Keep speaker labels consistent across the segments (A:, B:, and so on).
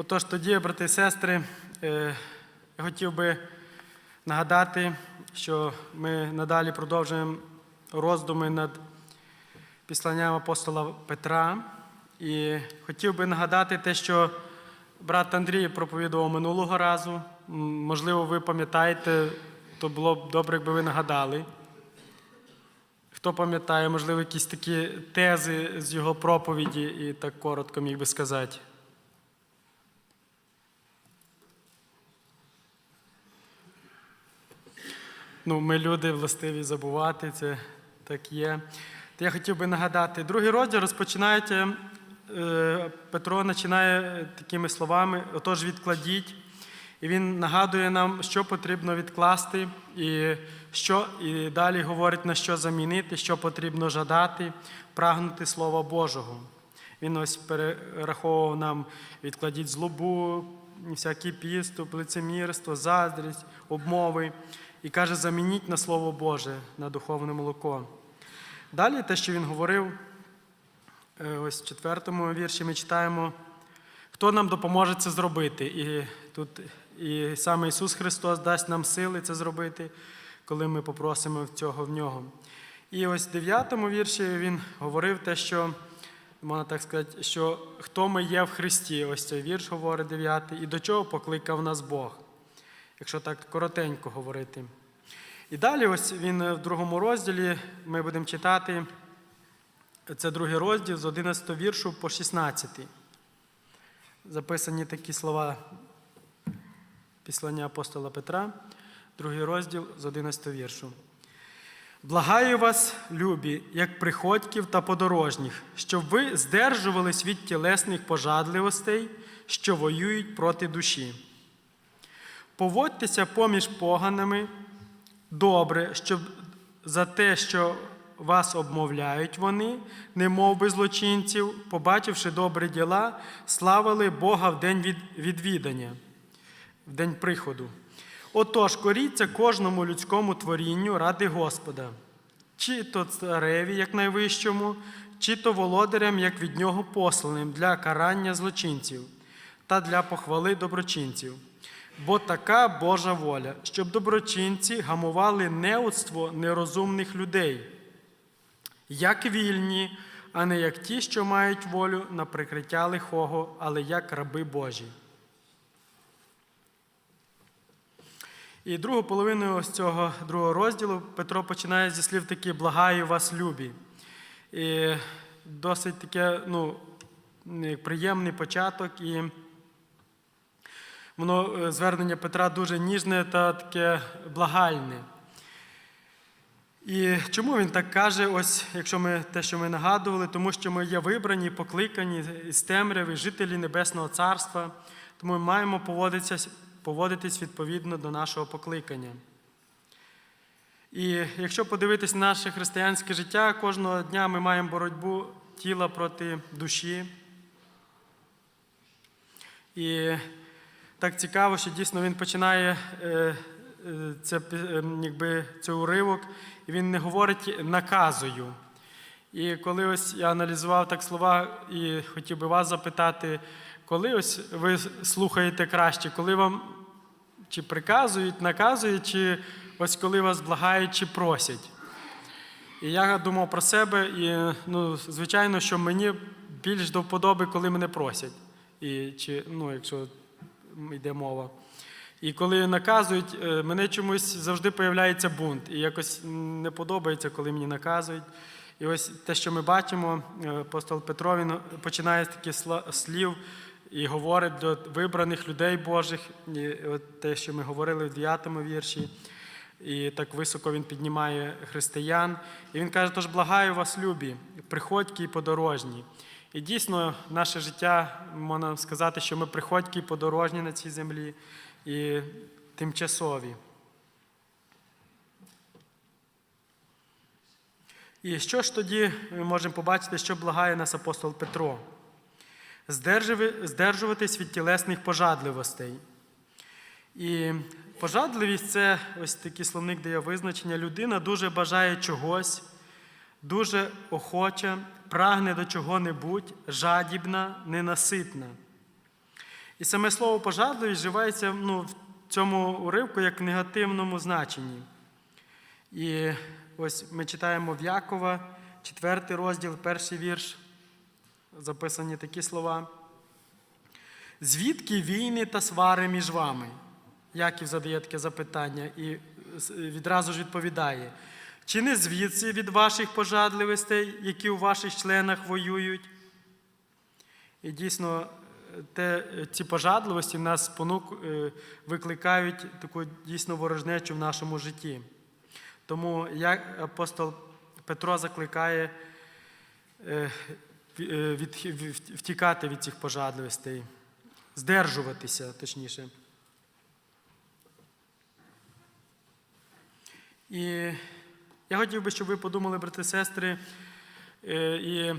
A: Отож, тоді, брати і сестри, е, я хотів би нагадати, що ми надалі продовжуємо роздуми над післанням апостола Петра. І хотів би нагадати те, що брат Андрій проповідував минулого разу. Можливо, ви пам'ятаєте, то було б добре, якби ви нагадали. Хто пам'ятає, можливо, якісь такі тези з його проповіді, і так коротко міг би сказати. Ну, ми люди властиві забувати, це так є. То я хотів би нагадати, другий розділ розпочинається, е, Петро починає такими словами: отож, відкладіть. І він нагадує нам, що потрібно відкласти, і, що, і далі говорить, на що замінити, що потрібно жадати, прагнути Слова Божого. Він ось перераховував нам відкладіть злобу, всякий підступ, лицемірство, заздрість, обмови. І каже, замініть на Слово Боже, на духовне молоко. Далі те, що він говорив, е, ось в четвертому вірші ми читаємо, хто нам допоможе це зробити. І тут і саме Ісус Христос дасть нам сили це зробити, коли ми попросимо цього в нього. І ось в дев'ятому вірші він говорив те, що, можна так сказати, що хто ми є в Христі, ось цей вірш говорить дев'ятий, і до чого покликав нас Бог, якщо так коротенько говорити. І далі, ось він в другому розділі, ми будемо читати, це другий розділ з 11 віршу по 16. Записані такі слова післання апостола Петра, другий розділ з 11 віршу. Благаю вас, любі, як приходьків та подорожніх, щоб ви здержувались від тілесних пожадливостей, що воюють проти душі. Поводьтеся поміж поганими добре, щоб за те, що вас обмовляють вони, немов би злочинців, побачивши добрі діла, славили Бога в день відвідання, в день приходу. Отож, коріться кожному людському творінню ради Господа, чи то цареві, як найвищому, чи то володарям, як від нього посланим для карання злочинців та для похвали доброчинців. Бо така Божа воля, щоб доброчинці гамували неудство нерозумних людей, як вільні, а не як ті, що мають волю на прикриття лихого, але як раби Божі. І другу половину ось цього другого розділу Петро починає зі слів такі благаю вас, любі. І досить таке ну, приємний початок. І воно е, звернення Петра дуже ніжне та таке благальне. І чому він так каже, ось якщо ми те, що ми нагадували, тому що ми є вибрані, покликані з темряви, жителі Небесного Царства, тому ми маємо поводитися, поводитись відповідно до нашого покликання. І якщо подивитись на наше християнське життя, кожного дня ми маємо боротьбу тіла проти душі. І так цікаво, що дійсно він починає е, е, це, е, якби, цей уривок, і він не говорить наказую. І коли ось я аналізував так слова і хотів би вас запитати, коли ось ви слухаєте краще, коли вам чи приказують, наказують, чи ось коли вас благають чи просять. І я думав про себе, і ну, звичайно, що мені більш до вподоби, коли мене просять. І, чи, ну, якщо йде мова. І коли наказують, е, мене чомусь завжди появляється бунт. І якось не подобається, коли мені наказують. І ось те, що ми бачимо, е, апостол Петро він починає з таких слів і говорить до вибраних людей Божих, і от те, що ми говорили в 9 вірші. І так високо він піднімає християн. І він каже: тож благаю вас, любі, приходькі і подорожні. І дійсно, наше життя, можна сказати, що ми приходькі подорожні на цій землі і тимчасові. І що ж тоді ми можемо побачити, що благає нас апостол Петро? Здержуватись від тілесних пожадливостей. І пожадливість це ось такий словник дає визначення. Людина дуже бажає чогось, дуже охоча, прагне до чого-небудь, жадібна, ненаситна. І саме слово пожадливість вживається ну, в цьому уривку як в негативному значенні. І ось ми читаємо в Якова, 4 розділ, перший вірш, записані такі слова. Звідки війни та свари між вами? Яків задає таке запитання і відразу ж відповідає: чи не звідси від ваших пожадливостей, які у ваших членах воюють? І дійсно, те, ці пожадливості нас спонук, е, викликають таку дійсно ворожнечу в нашому житті. Тому як апостол Петро закликає е, е, втікати від цих пожадливостей, здержуватися, точніше. І я хотів би, щоб ви подумали, брати сестри, е, і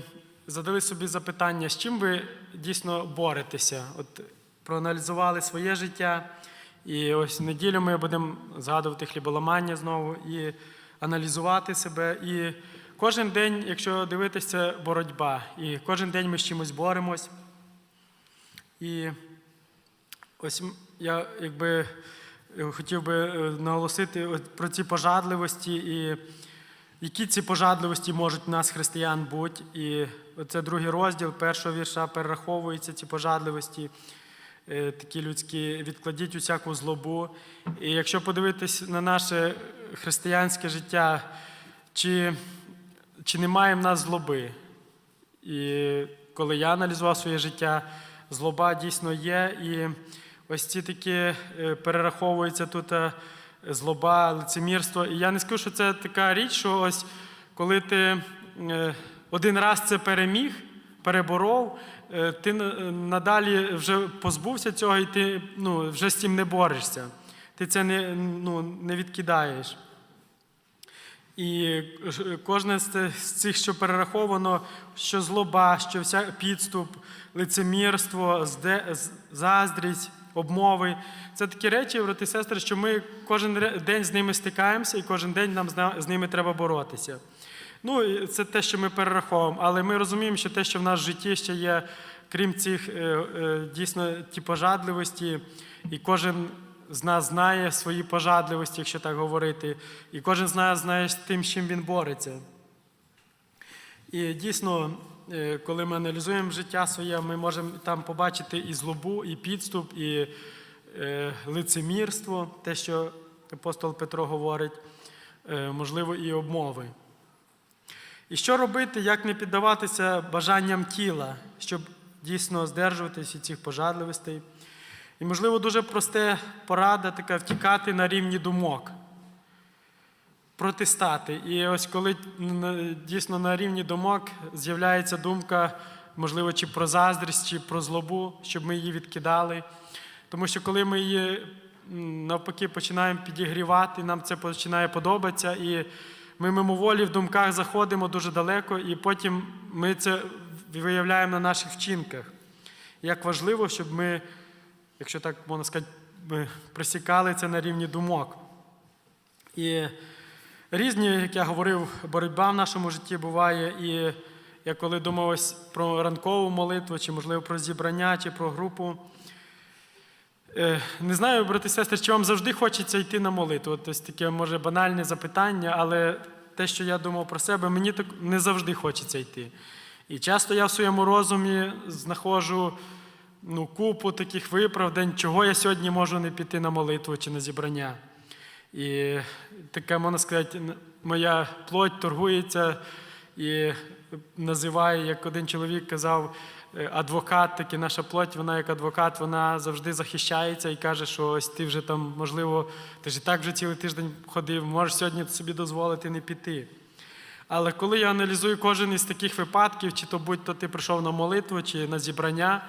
A: задали собі запитання, з чим ви дійсно боретеся. От проаналізували своє життя. І ось неділю ми будемо згадувати хліболамання знову і аналізувати себе. І кожен день, якщо дивитися, боротьба. І кожен день ми з чимось боремось. І ось я якби хотів би е, наголосити про ці пожадливості і які ці пожадливості можуть в нас, християн, бути. І це другий розділ першого вірша перераховуються ці пожадливості, е, такі людські, відкладіть усяку злобу. І якщо подивитись на наше християнське життя, чи, чи немає в нас злоби? І коли я аналізував своє життя, злоба дійсно є. І ось ці такі е, перераховуються тут е, злоба, лицемірство. І я не скажу, що це така річ, що ось коли ти е, один раз це переміг, переборов, ти надалі вже позбувся цього, і ти ну, вже з цим не борешся. Ти це не, ну, не відкидаєш. І кожне з цих, що перераховано, що злоба, що вся підступ, лицемірство, заздрість, обмови це такі речі, брати сестри, що ми кожен день з ними стикаємося, і кожен день нам з ними треба боротися. Ну, це те, що ми перераховуємо, але ми розуміємо, що те, що в нас в житті ще є, крім цих е, е, дійсно ті пожадливості, і кожен з нас знає свої пожадливості, якщо так говорити, і кожен з нас знає з тим, з чим він бореться. І дійсно, е, коли ми аналізуємо життя своє, ми можемо там побачити і злобу, і підступ, і е, лицемірство, те, що апостол Петро говорить, е, можливо, і обмови. І що робити, як не піддаватися бажанням тіла, щоб дійсно здержуватися цих пожадливостей. І, можливо, дуже проста порада така втікати на рівні думок, протистати. І ось коли дійсно на рівні думок з'являється думка, можливо, чи про заздрість, чи про злобу, щоб ми її відкидали. Тому що коли ми її навпаки починаємо підігрівати, нам це починає подобатися, і ми мимоволі в думках заходимо дуже далеко, і потім ми це виявляємо на наших вчинках. Як важливо, щоб ми, якщо так можна сказати, ми просікали це на рівні думок. І різні, як я говорив, боротьба в нашому житті буває. І я коли думав ось про ранкову молитву, чи, можливо, про зібрання, чи про групу. Е, Не знаю, брати і сестри, чи вам завжди хочеться йти на молитву. Тобто таке може банальне запитання, але те, що я думав про себе, мені так не завжди хочеться йти. І часто я в своєму розумі знаходжу ну, купу таких виправдань, чого я сьогодні можу не піти на молитву чи на зібрання. І таке, можна сказати, моя плоть торгується і називає, як один чоловік казав, е, адвокат, таки наша плоть, вона як адвокат, вона завжди захищається і каже, що ось ти вже там, можливо, ти ж і так вже цілий тиждень ходив, можеш сьогодні собі дозволити не піти. Але коли я аналізую кожен із таких випадків, чи то будь-то ти прийшов на молитву, чи на зібрання,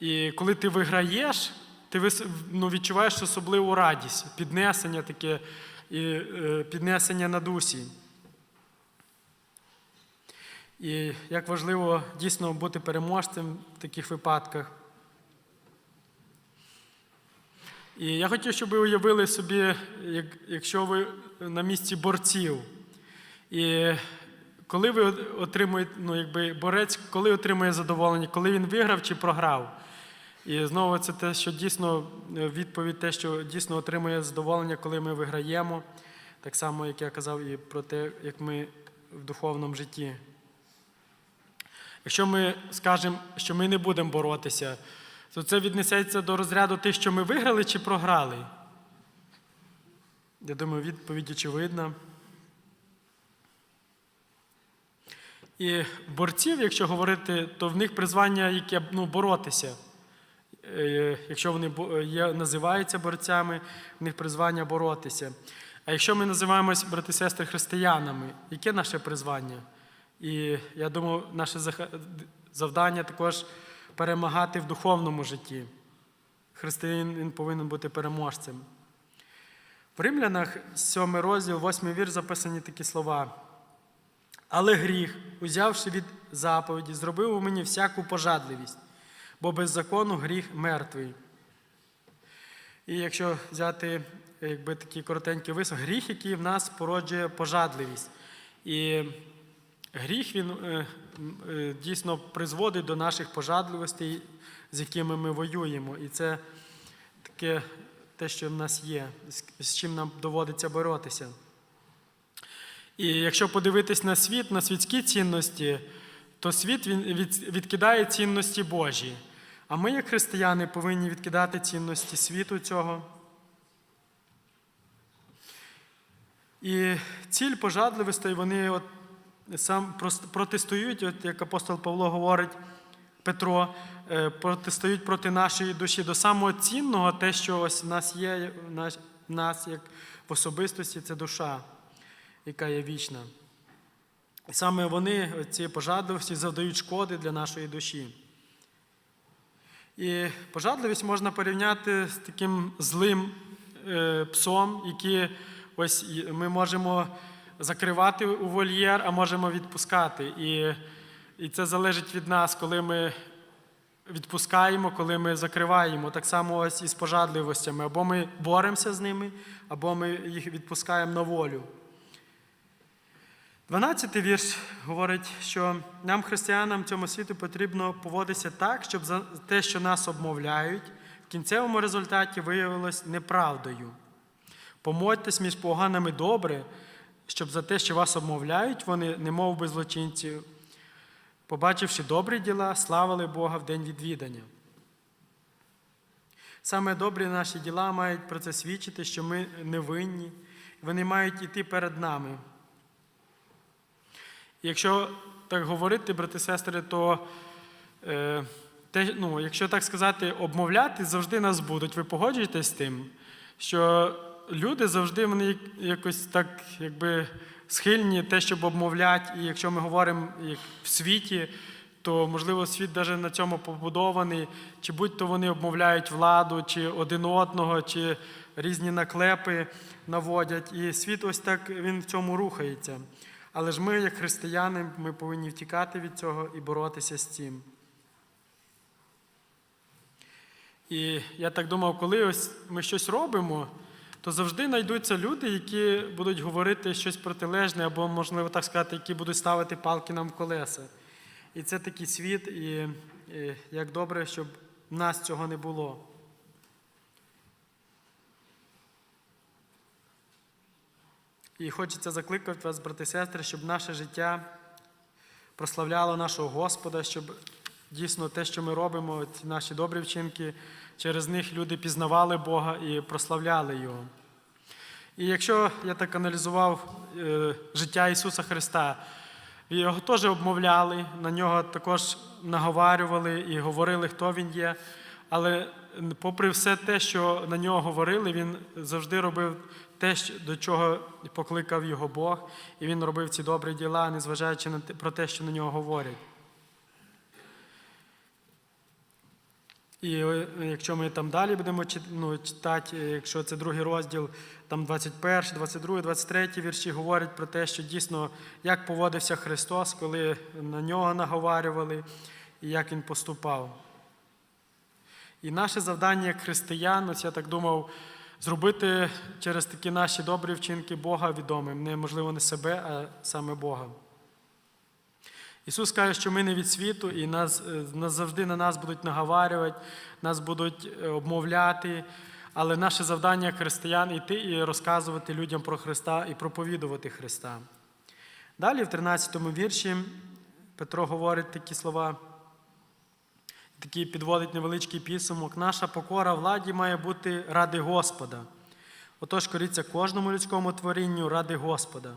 A: і коли ти виграєш, ти ну, відчуваєш особливу радість, піднесення таке і е, піднесення на дусі. І як важливо дійсно бути переможцем в таких випадках. І я хотів, щоб ви уявили собі, як, якщо ви на місці борців. І коли ви отримуєте, ну якби борець, коли отримує задоволення, коли він виграв чи програв. І знову це те, що дійсно е, відповідь, те, що дійсно отримує задоволення, коли ми виграємо, так само, як я казав, і про те, як ми в духовному житті. Якщо ми скажемо, що ми не будемо боротися, то це віднесеться до розряду тих, що ми виграли чи програли. Я думаю, відповідь очевидна. І борців, якщо говорити, то в них призвання, яке ну, боротися. Е, Якщо вони є, називаються борцями, в них призвання боротися. А якщо ми називаємось, брати сестри, християнами, яке наше призвання? І я думаю, наше завдання також перемагати в духовному житті. Християнин повинен бути переможцем. В Римлянах 7 розділ, 8 вір записані такі слова. Але гріх, узявши від заповіді, зробив у мені всяку пожадливість, бо без закону гріх мертвий. І якщо взяти якби, такий коротенький висновок, гріх, який в нас породжує пожадливість. І гріх він е, е, дійсно призводить до наших пожадливостей, з якими ми воюємо. І це таке те, що в нас є, з чим нам доводиться боротися. І якщо подивитись на світ, на світські цінності, то світ він відкидає цінності Божі. А ми, як християни, повинні відкидати цінності світу цього. І ціль пожадливостей, вони от сам протестують, от як апостол Павло говорить, Петро, е, протестують проти нашої душі до самого цінного, те, що ось в нас є, в нас як в особистості, це душа, яка є вічна. І саме вони, ці пожадливості, завдають шкоди для нашої душі. І пожадливість можна порівняти з таким злим е, псом, який ось ми можемо закривати у вольєр, а можемо відпускати. І, і це залежить від нас, коли ми відпускаємо, коли ми закриваємо. Так само ось і з пожадливостями. Або ми боремося з ними, або ми їх відпускаємо на волю. 12-й вірш говорить, що нам, християнам цьому світу, потрібно поводитися так, щоб за те, що нас обмовляють, в кінцевому результаті виявилось неправдою. Помодьтесь між поганими добре, щоб за те, що вас обмовляють, вони, немов би злочинці, побачивши добрі діла, славили Бога в день відвідання. Саме добрі наші діла мають про це свідчити, що ми невинні, вони мають іти перед нами. Якщо так говорити, брати сестри, то е, те, ну, якщо так сказати, обмовляти завжди нас будуть. Ви погоджуєтесь з тим, що люди завжди вони якось так якби схильні те, щоб обмовляти. І якщо ми говоримо як в світі, то можливо світ навіть на цьому побудований, чи будь-то вони обмовляють владу, чи один одного, чи різні наклепи наводять. І світ ось так він в цьому рухається. Але ж ми, як християни, ми повинні втікати від цього і боротися з цим. І я так думав, коли ось ми щось робимо, то завжди знайдуться люди, які будуть говорити щось протилежне, або, можливо, так сказати, які будуть ставити палки нам в колеса. І це такий світ, і, і як добре, щоб в нас цього не було. І хочеться закликати вас, брати і сестри, щоб наше життя прославляло нашого Господа, щоб дійсно те, що ми робимо, ці наші добрі вчинки, через них люди пізнавали Бога і прославляли Його. І якщо я так аналізував е, життя Ісуса Христа, його теж обмовляли, на нього також наговарювали і говорили, хто він є. Але попри все те, що на нього говорили, він завжди робив те, до чого покликав його Бог, і він робив ці добрі діла, незважаючи на про те, що на нього говорять. І якщо ми там далі будемо ну, читати, якщо це другий розділ, там 21, 22, 23 вірші говорять про те, що дійсно як поводився Христос, коли на нього наговарювали, і як він поступав. І наше завдання як християн, ось я так думав, зробити через такі наші добрі вчинки Бога відомим, не можливо не себе, а саме Бога. Ісус каже, що ми не від світу, і нас, е, нас завжди на нас будуть наговарювати, нас будуть е, обмовляти. Але наше завдання християн іти і розказувати людям про Христа і проповідувати Христа. Далі, в 13 вірші, Петро говорить такі слова, такий підводить невеличкий підсумок. Наша покора владі має бути ради Господа. Отож, коріться кожному людському творінню ради Господа.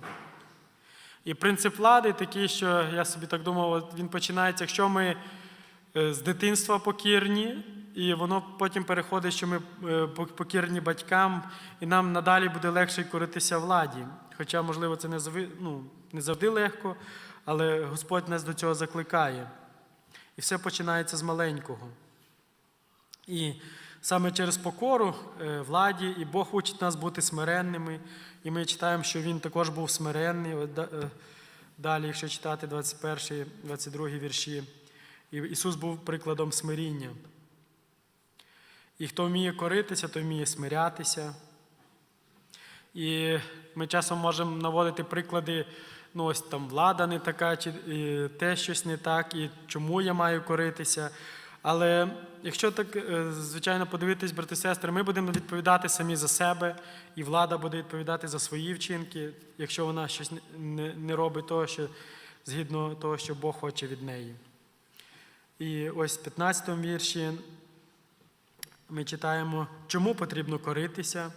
A: І принцип влади такий, що я собі так думав, він починається, якщо ми е, з дитинства покірні, і воно потім переходить, що ми е, покірні батькам, і нам надалі буде легше коритися владі. Хоча, можливо, це не завжди, ну, не завжди легко, але Господь нас до цього закликає. І все починається з маленького. І саме через покору е, владі, і Бог учить нас бути смиренними. І ми читаємо, що Він також був смиренний. Е, Далі, якщо читати 21, 22 вірші, Ісус був прикладом смиріння. І хто вміє коритися, той вміє смирятися. І ми часом можемо наводити приклади, ну ось там влада не така, чи те щось не так, і чому я маю коритися. Але якщо так, е, звичайно, подивитись, брати сестри, ми будемо відповідати самі за себе, і влада буде відповідати за свої вчинки, якщо вона щось не робить того, що згідно того, що Бог хоче від неї. І ось в 15 вірші ми читаємо, чому потрібно коритися.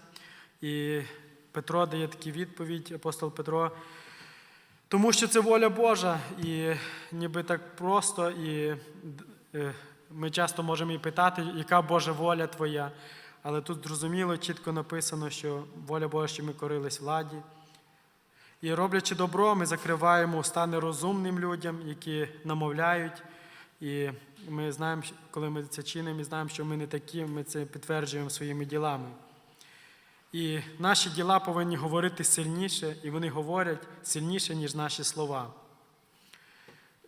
A: І Петро дає таку відповідь, апостол Петро, тому що це воля Божа, і ніби так просто, і е, ми часто можемо і питати, яка Божа воля твоя. Але тут зрозуміло, чітко написано, що воля Божа, що ми корились владі. І роблячи добро, ми закриваємо уста нерозумним людям, які намовляють. І ми знаємо, коли ми це чинимо, ми знаємо, що ми не такі, ми це підтверджуємо своїми ділами. І наші діла повинні говорити сильніше, і вони говорять сильніше, ніж наші слова.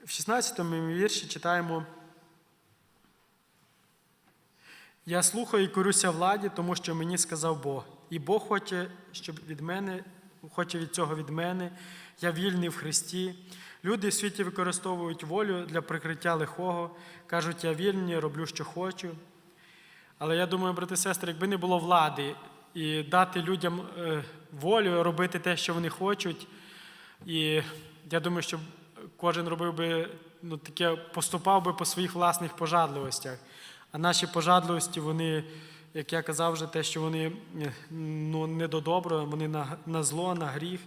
A: В 16 вірші читаємо. Я слухаю і корюся владі, тому що мені сказав Бог. І Бог хоче, щоб від мене, хоче від цього від мене. Я вільний в Христі. Люди в світі використовують волю для прикриття лихого, кажуть, я вільний, роблю, що хочу. Але я думаю, брати сестри, якби не було влади і дати людям е, волю робити те, що вони хочуть, і я думаю, що кожен робив би ну, таке, поступав би по своїх власних пожадливостях. А наші пожадливості, вони, як я казав, вже те, що вони е, ну, не до доброго, вони на, на зло, на гріх.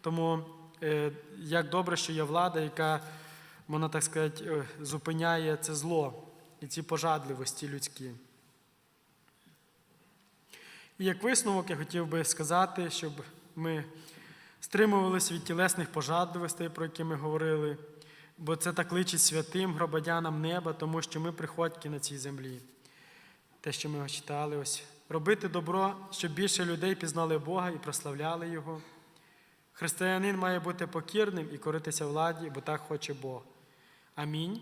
A: Тому е, як добре, що є влада, яка, можна так сказати, зупиняє це зло і ці пожадливості людські. І як висновок я хотів би сказати, щоб ми стримувалися від тілесних пожадливостей, про які ми говорили, бо це так личить святим громадянам неба, тому що ми приходьки на цій землі. Те, що ми читали, ось робити добро, щоб більше людей пізнали Бога і прославляли Його. Християнин має бути покірним і коритися владі, бо так хоче Бог. Амінь.